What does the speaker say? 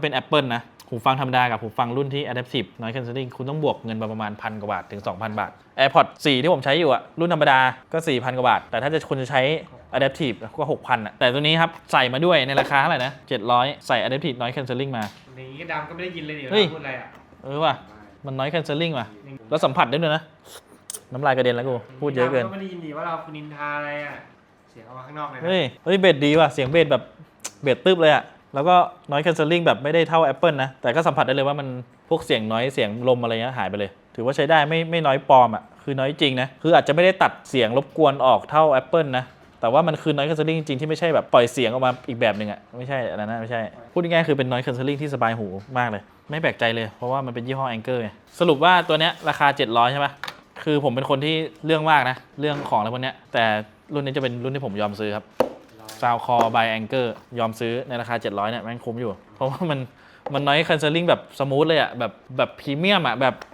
าเป็น Apple นะ หูฟังธรรมดากับหูฟังรุ่นที่ Adaptive Noise Cancelling คุณต้องบวกเงินไปประมาณพันกว่าบาท ถึง 2,000 บาท AirPods 4 ที่ผมใช้อยู่อะรุ่นธรรมดาก็ 4,000 กว่าบาท แต่ถ้าจะคุณจะใช้ Adaptive ก็ 6,000อะแต่ตัวนี้ครับใส่มาด้วยในราคาเท่าไหร่นะ700 ใส่ Adaptive Noise Cancelling มาอย่างนี้ดำก็ไม่ได้ยินเลยเดี๋ยวเฮ้ยพูดอะไรอะเออว่ะมัน Noise Cancelling ว่ะแล้วสัมผัสได้ด้วยนะน้ำลายกระเด็นแล้วกูพูดเยอะเกิน ดำก็ไม่ได้ยินดีว่าเราคุณนินทาอะไรอะเสียงออกมาข้างนอกเลยนะเฮ้ย เฮ้ย เบสดีว่ะ เสียงเบสแบบ เบสตึบเลยอะ แล้วก็ noise cancelling แบบไม่ได้เท่า Apple นะ แต่ก็สัมผัสได้เลยว่ามันพวกเสียงน้อยเสียงลมอะไรเงี้ยหายไปเลย ถือว่าใช้ได้ไม่ไม่น้อยปลอมอะคือน้อยจริงนะ คืออาจจะไม่ได้ตัดเสียงรบกวนออกเท่า Apple นะ แต่ว่ามันคือ noise cancelling จริงที่ไม่ใช่แบบปล่อยเสียงออกมาอีกแบบหนึ่งอะไม่ใช่อันนั้นนะไม่ใช่ พูดง่ายๆคือเป็น noise cancelling ที่สบายหูมากเลย ไม่แปลกใจเลยเพราะว่ามันเป็นยี่ห้อ Anker ไงสรุปว่าตัวเนี้ยราคา 700 ใช่ปะคือผมเป็นคนที่เรื่องมากนะเรื่องของอะไรพวกเนี้ยแต่รุ่นนี้จะเป็นรุ่นที่ผมยอมซื้อครับ ซาวคอ by Anchor ยอมซื้อในราคา 700เนี่ยแม่งคุ้มอยู่ เพราะว่ามันมันน้อยคันเซลลิ่งแบบสมูทเลยอะแบบแบบพรีเมียมอะแบบ